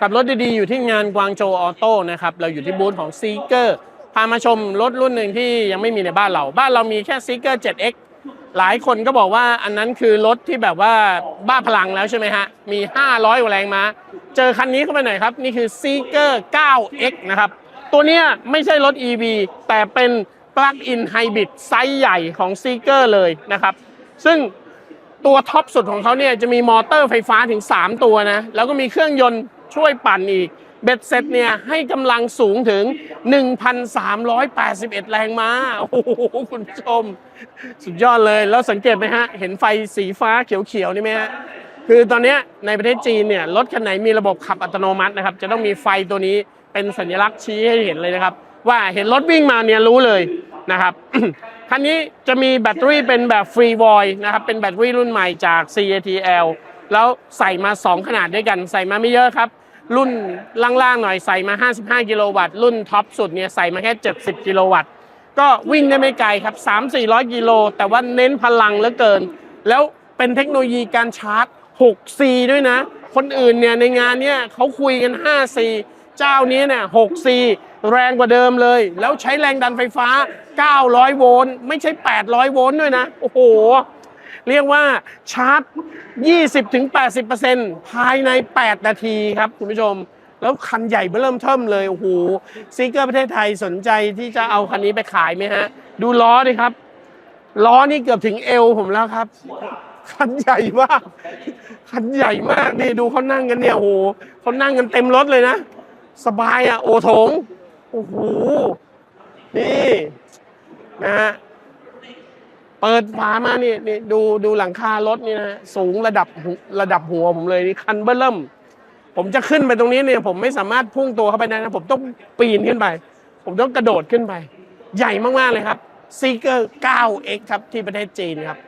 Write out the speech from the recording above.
ขับรถดีๆ อยู่ที่งานกวางโจออโต้นะครับ เราอยู่ที่บูธของซีเกอร์พามาชมรถรุ่นหนึ่งที่ยังไม่มีในบ้านเรา บ้านเรามีแค่ซีเกอร์ 7X หลายคนก็บอกว่าอันนั้นคือรถที่แบบว่าบ้าพลังแล้วใช่ไหมฮะ มี 500กว่าแรงม้า เจอคันนี้เข้าไปหน่อยครับ นี่คือ Seeker 9X นะครับ ตัวเนี้ยไม่ใช่รถ EV แต่เป็น Plug-in Hybrid ไซส์ใหญ่ของ Seeker เลยนะครับ ซึ่งตัวท็อปสุดของเขาเนี่ยจะมีมอเตอร์ไฟฟ้าถึง 3 ตัวนะ แล้วก็มีเครื่องยนต์ ช่วยปั่นอีก เบ็ดเสร็จเนี่ยให้กำลังสูงถึง 1,381 แรงม้า โอ้โห คุณผู้ชม สุดยอดเลย แล้วสังเกตไหมฮะ เห็นไฟสีฟ้าเขียวๆ นี่ไหมฮะ คือตอนนี้ในประเทศจีนเนี่ย รถคันไหนมีระบบขับอัตโนมัตินะครับ จะต้องมีไฟตัวนี้เป็นสัญลักษณ์ชี้ให้เห็นเลยนะครับ ว่าเห็นรถวิ่งมาเนี่ยรู้เลยนะครับคันนี้จะมีแบตเตอรี่เป็นแบบฟรีวอยนะครับ เป็นแบตเตอรี่รุ่นใหม่จาก CATL แล้วใส่มา 2 ขนาดด้วยกัน ใส่มาไม่เยอะครับ รุ่นล่างๆหน่อยใส่มา 55 กิโลวัตต์ รุ่นท็อปสุดเนี่ยใส่มาแค่ 70 กิโลวัตต์ ก็วิ่งได้ไม่ไกลครับ 3-400 กิโล แต่ว่าเน้นพลังเหลือเกิน แล้วเป็นเทคโนโลยีการชาร์จ 6C ด้วยนะ คนอื่นเนี่ยในงานเนี่ยเขาคุยกัน 5C เจ้านี้เนี่ย 6C แรงกว่าเดิมเลย แล้วใช้แรงดันไฟฟ้า 900 โวลต์ ไม่ใช่ 800 โวลต์ด้วยนะ โอ้โห เรียกว่าชาร์จ 20-80%ภายใน 8 นาทีครับคุณผู้ชม แล้วคันใหญ่เริ่มเทิมเลยโอ้โหซีเกอร์ประเทศไทยสนใจที่จะเอาคันนี้ไปขายไหมฮะ ดูล้อดิครับ ล้อนี่เกือบถึงเอวผมแล้วครับคันใหญ่มากคันใหญ่มากนี่ดูเขานั่งกันเนี่ยโอ้โหเขานั่งกันเต็มรถเลยนะ สบายอะ โอโถงโอ้โหนี่นะฮะ เปิดฝามานี่นี่ดูดูหลังคารถนี่นะสูงระดับระดับหัวผมเลยนี่คันเบื้อเริ่ม ผมจะขึ้นไปตรงนี้เนี่ยผมไม่สามารถพุ่งตัวเข้าไปได้นะผมต้องปีนขึ้นไป ผมต้องกระโดดขึ้นไป ใหญ่มากๆเลยครับซีเกอร์ 9X ครับที่ประเทศจีนครับ